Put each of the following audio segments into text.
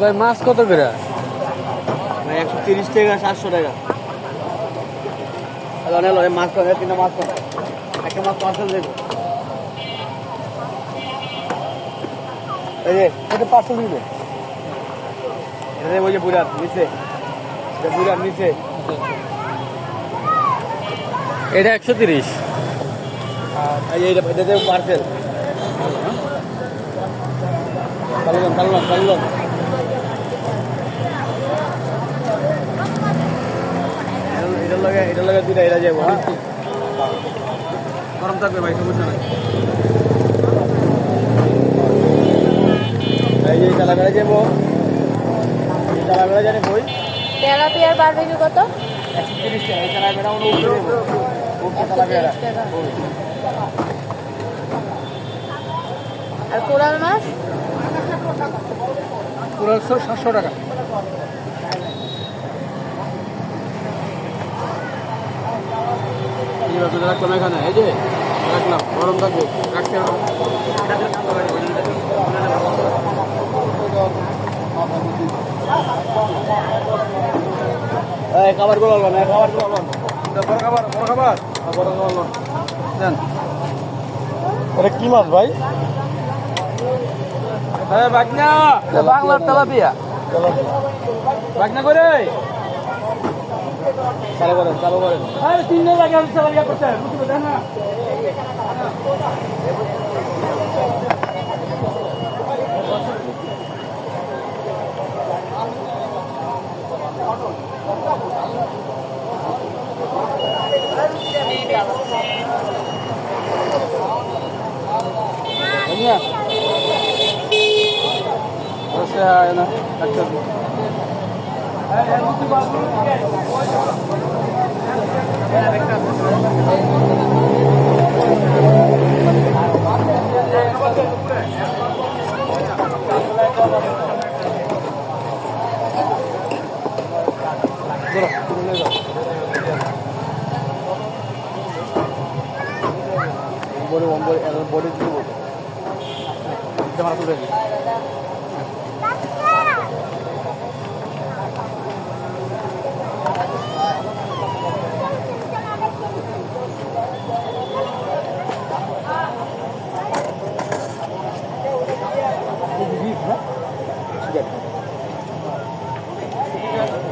ভাই মাছ কত করে? ভাই একশো তিরিশ টাকা সাতশো টাকা। মাছ পাবে তিনটা মাছ পাবে একটা মাছ পার্সেল দেবো। এই যে এটা পার্সেল দিবে। এটা দেবো ওই যে বুড়ার নিচে। এটা বুড়ার নিচে। এটা একশো তিরিশ। এটা পার্সেল। চালুন চালুন লগে দুইটা যাব। গরম থাকবে ভাই সমস্যা নাই। এই যে চালাবেড়া যাব। চালাবেড়া জানি বই? তেলাপিয়ার বারবিকিউ কত? একশো তিরিশ টাকা এই চালাবেড়া ওটা উপরে উপরে চালাবেড়া আর কোরাল মাছ? পুরো সাতশো টাকা। রাখলাম এখানে এই যে রাখলাম গরম থাকবে রাখতে এই খাবারগুলো আনলাম, এই খাবারগুলো আনলাম। বড় খাবার বড় খাবার। বড় খাবার আনলাম। দেন। এটা কি মাছ ভাই? বাগনা। বাংলার তেলাপিয়া। বাগনা করে চালু করেন চালু করেন। আরে তিন দিন লাগে আমি চালু করতে না? Banyak. জামা তুলে দিই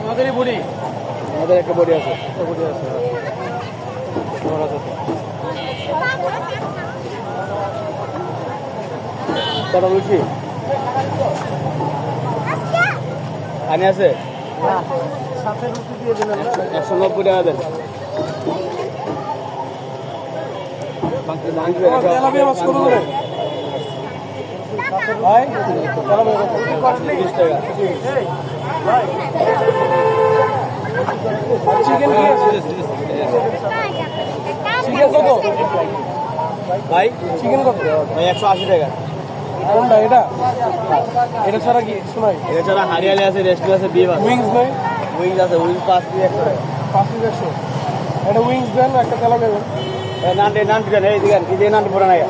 আমাদেরই বডি। আমাদের একটা বডি আছে। একটা বডি আছে কটা বলছি। পানি আছে? একশো নব্বই টাকা দেন। তিরিশ টাকা চিকেন চিকেন কত ভাই চিকেন কত? ভাই একশো আশি টাকা। কোনটা এটা? এটা ছাড়া কি শোনাই এটা ছাড়া হারিয়ালি আছে রেস্টুরেন্ট আছে বিয়ে আছে। উইংস নেই? উইংস আছে উইংস পাঁচ দিয়ে একশো। টাকা পাঁচ পিস একশো। এটা উইংস দেন একটা তেলা এই নানটি নানটি দেন এই দিকেন এই যে নানটি পড়ে নাই।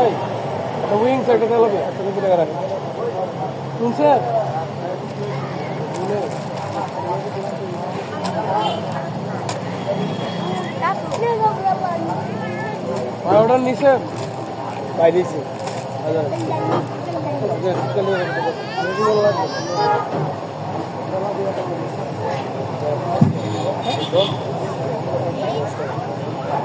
ওই। একটা উইংস একটা তেলা নেবেন একটা দুশো টাকা রাখেন শুনছে আর ওটার নিচে পাই দিচ্ছি হাজার